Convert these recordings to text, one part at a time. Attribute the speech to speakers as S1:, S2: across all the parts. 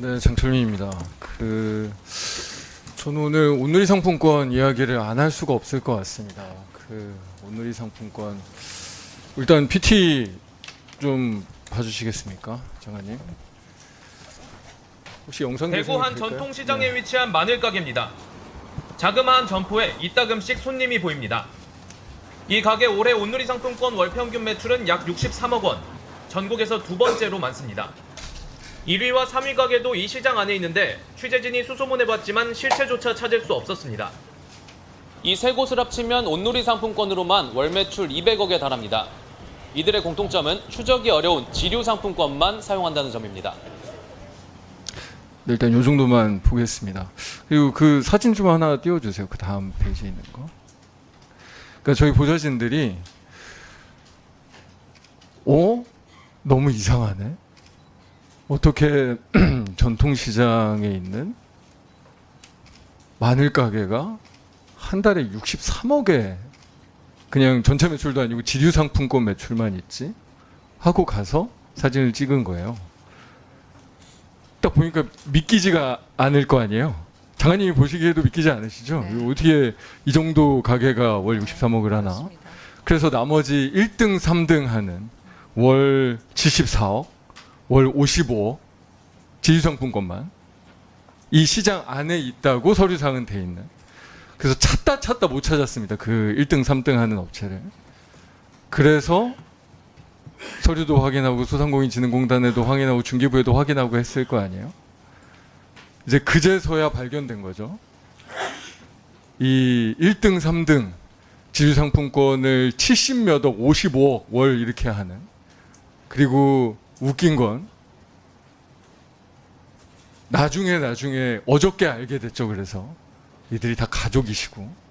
S1: 네, 장철민입니다. 그 저는 오늘 온누리 상품권 이야기를 안 할 수가 없을 것 같습니다. 그 온누리 상품권 일단 PT 좀 봐주시겠습니까, 장관님? 혹시 영상
S2: 대구 한
S1: 될까요?
S2: 전통시장에
S1: 네.
S2: 위치한 마늘 가게입니다. 자그마한 점포에 이따금씩 손님이 보입니다. 이 가게 올해 온누리 상품권 월 평균 매출은 약 63억 원, 전국에서 두 번째로 많습니다. 1위와 3위 가게도 이 시장 안에 있는데 취재진이 수소문해봤지만 실체조차 찾을 수 없었습니다. 이 세 곳을 합치면 온누리 상품권으로만 월 매출 200억에 달합니다. 이들의 공통점은 추적이 어려운 지류 상품권만 사용한다는 점입니다.
S1: 네, 일단 요 정도만 보겠습니다. 그리고 그 사진 좀 하나 띄워주세요. 그 다음 페이지에 있는 거. 그러니까 저희 보좌진들이 어? 너무 이상하네. 어떻게 전통시장에 있는 마늘 가게가 한 달에 63억에 그냥 전체 매출도 아니고 지류 상품권 매출만 있지? 하고 가서 사진을 찍은 거예요. 딱 보니까 믿기지가 않을 거 아니에요. 장관님이 보시기에도 믿기지 않으시죠?
S3: 네.
S1: 어떻게 이 정도 가게가 월 63억을 하나? 그래서 나머지 1등, 3등 하는 월 74억, 월 55억 지주상품권만 이 시장 안에 있다고 서류상은 돼 있는. 그래서 찾다 찾다 못 찾았습니다. 그 1등, 3등 하는 업체를. 그래서 서류도 확인하고 소상공인진흥공단에도 확인하고 중개부에도 확인하고 했을 거 아니에요. 이제 그제서야 발견된 거죠. 이 1등, 3등 지주상품권을 70몇억, 55억 월 이렇게 하는. 그리고 웃긴 건 나중에 나중에 어저께 알게 됐죠. 그래서 이들이 다 가족이시고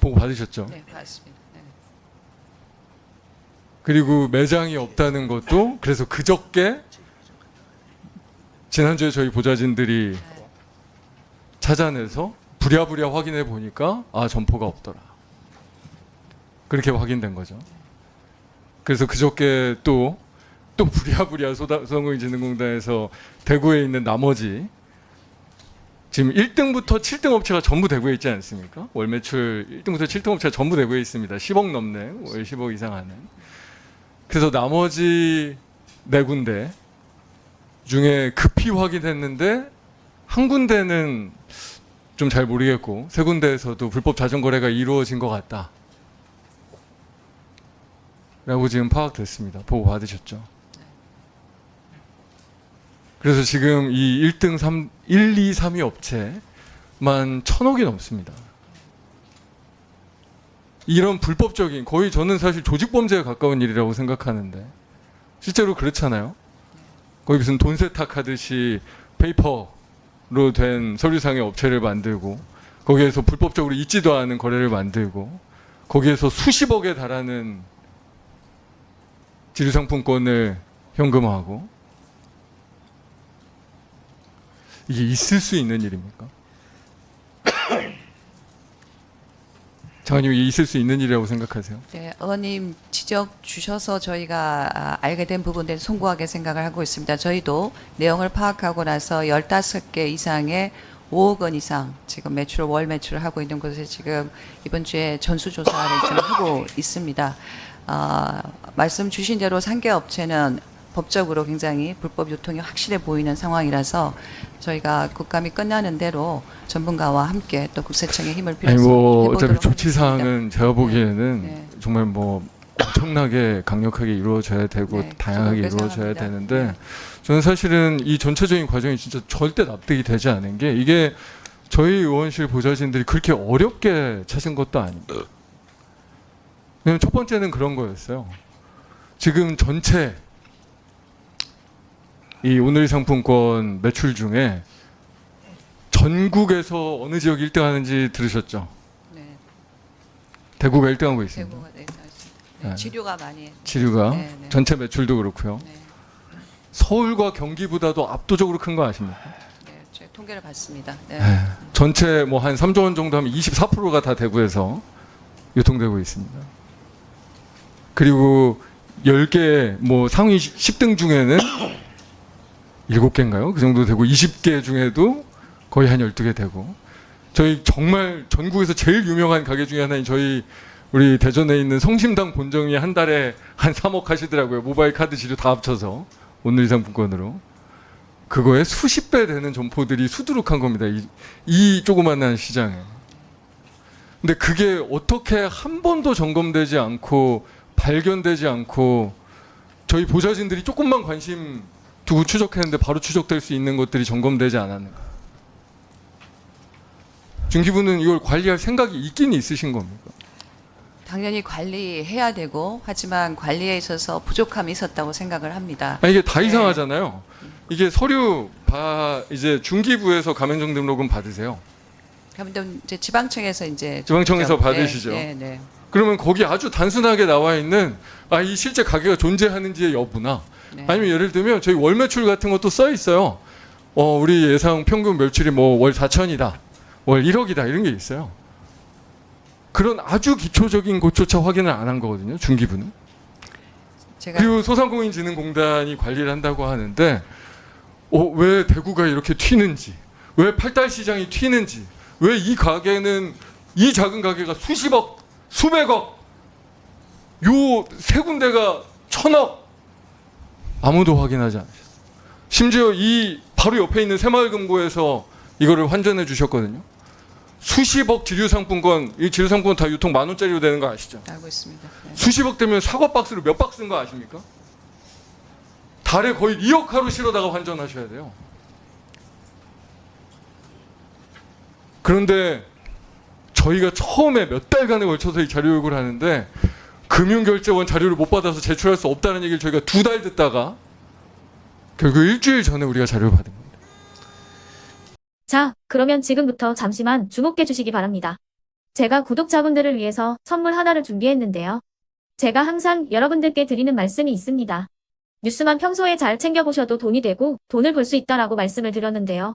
S1: 보고 받으셨죠.
S3: 네, 맞습니다. 네.
S1: 그리고 매장이 없다는 것도 그래서 그저께 지난주에 저희 보좌진들이 찾아내서 부랴부랴 확인해 보니까 아 점포가 없더라. 그렇게 확인된 거죠. 그래서 그저께 또 또 부랴부랴 소상공인진흥공단에서 대구에 있는 나머지 지금 1등부터 7등 업체가 전부 대구에 있지 않습니까? 월 매출 1등부터 7등 업체가 전부 대구에 있습니다. 10억 넘네. 월 10억 이상 하는. 그래서 나머지 네 군데 중에 급히 확인했는데 한 군데는 좀 잘 모르겠고 세 군데에서도 불법 자전 거래가 이루어진 것 같다. 라고 지금 파악됐습니다. 보고 받으셨죠? 그래서 지금 이 1등 3 1, 2, 3위 업체만 천억이 넘습니다. 이런 불법적인 거의 저는 사실 조직 범죄에 가까운 일이라고 생각하는데 실제로 그렇잖아요. 거의 무슨 돈 세탁하듯이 페이퍼로 된 서류상의 업체를 만들고 거기에서 불법적으로 있지도 않은 거래를 만들고 거기에서 수십억에 달하는 지류상품권을 현금화하고 이게 있을 수 있는 일입니까? 장관님 이게 있을 수 있는 일이라고 생각하세요?
S3: 네, 의원님 지적 주셔서 저희가 아, 알게 된 부분들 송구하게 생각을 하고 있습니다. 저희도 내용을 파악하고 나서 15개 이상의 5억 원 이상 지금 매출 월 매출을 하고 있는 곳에 지금 이번 주에 전수조사를 지금 하고 있습니다. 아, 말씀 주신 대로 상계 업체는 법적으로 굉장히 불법 유통이 확실해 보이는 상황이라서 저희가 국감이 끝나는 대로 전문가와 함께 또 국세청의 힘을
S1: 아니
S3: 빌어서
S1: 뭐
S3: 해보도록
S1: 어차피 조치
S3: 하겠습니다.
S1: 사항은 제가 보기에는
S3: 네.
S1: 정말 뭐 엄청나게 강력하게 이루어져야 되고
S3: 네,
S1: 다양하게 이루어져야
S3: 생각합니다.
S1: 되는데
S3: 네.
S1: 저는 사실은 이 전체적인 과정이 진짜 절대 납득이 되지 않은 게 이게 저희 의원실 보좌진들이 그렇게 어렵게 찾은 것도 아닙니다. 왜냐면 첫 번째는 그런 거였어요. 지금 전체 이 오늘 상품권 매출 중에 전국에서 어느 지역 1등 하는지 들으셨죠?
S3: 네,
S1: 대구가 1등 하고 있습니다.
S3: 대구가 네. 네,
S1: 네.
S3: 치료가 많이
S1: 지류가
S3: 네, 네.
S1: 전체 매출도 그렇고요.
S3: 네,
S1: 서울과 경기보다도 압도적으로 큰 거 아십니까?
S3: 네, 제 통계를 봤습니다. 네.
S1: 네. 전체 뭐 한 3조 원 정도 하면 24%가 다 대구에서 유통되고 있습니다. 그리고 10개 뭐 상위 10등 중에는 17개인가요? 그 정도 되고 20개 중에도 거의 한 12개 되고 저희 정말 전국에서 제일 유명한 가게 중에 하나인 저희 우리 대전에 있는 성심당 본점이 한 달에 한 3억 하시더라고요. 모바일 카드 지료 다 합쳐서 오늘 상품권으로. 그거에 수십 배 되는 점포들이 수두룩한 겁니다. 이, 이 조그만한 시장에. 근데 그게 어떻게 한 번도 점검되지 않고 발견되지 않고 저희 보좌진들이 조금만 관심 두고 추적했는데 바로 추적될 수 있는 것들이 점검되지 않았는가? 중기부는 이걸 관리할 생각이 있긴 있으신 겁니까?
S3: 당연히 관리해야 되고 하지만 관리에 있어서 부족함이 있었다고 생각을 합니다.
S1: 아니 이게 다
S3: 네.
S1: 이상하잖아요. 이게 서류 바 이제 중기부에서 가맹점 등록은 받으세요.
S3: 그러면 이제 지방청에서 이제
S1: 지방청에서
S3: 네,
S1: 받으시죠.
S3: 네, 네.
S1: 그러면 거기 아주 단순하게 나와 있는 아 이 실제 가게가 존재하는지의 여부나
S3: 네.
S1: 아니면 예를 들면 저희 월 매출 같은 것도 써 있어요. 어 우리 예상 평균 매출이 뭐 월 4천이다, 월 1억이다 이런 게 있어요. 그런 아주 기초적인 것조차 확인을 안 한 거거든요. 중기부는. 그리고 소상공인진흥공단이 관리를 한다고 하는데 어, 왜 대구가 이렇게 튀는지 왜 팔달 시장이 튀는지 왜 이 가게는 이 작은 가게가 수십억 수백억 요 세 군데가 천억 아무도 확인하지 않으셨어요 심지어 이 바로 옆에 있는 새마을금고에서 이거를 환전해 주셨거든요 수십억 지류상품권 이 지류상품권 다 유통 만 원짜리로 되는 거 아시죠?
S3: 알고 있습니다. 네.
S1: 수십억 되면 사과 박스로 몇 박스인 거 아십니까? 달에 거의 2억 하루 실어다가 환전하셔야 돼요. 그런데 저희가 처음에 몇 달간에 걸쳐서 이 자료 요구를 하는데 금융결제원 자료를 못 받아서 제출할 수 없다는 얘기를 저희가 두 달 듣다가 결국 일주일 전에 우리가 자료를 받은 겁니다.
S4: 자, 그러면 지금부터 잠시만 주목해 주시기 바랍니다. 제가 구독자분들을 위해서 선물 하나를 준비했는데요. 제가 항상 여러분들께 드리는 말씀이 있습니다. 뉴스만 평소에 잘 챙겨보셔도 돈이 되고 돈을 벌 수 있다라고 말씀을 드렸는데요.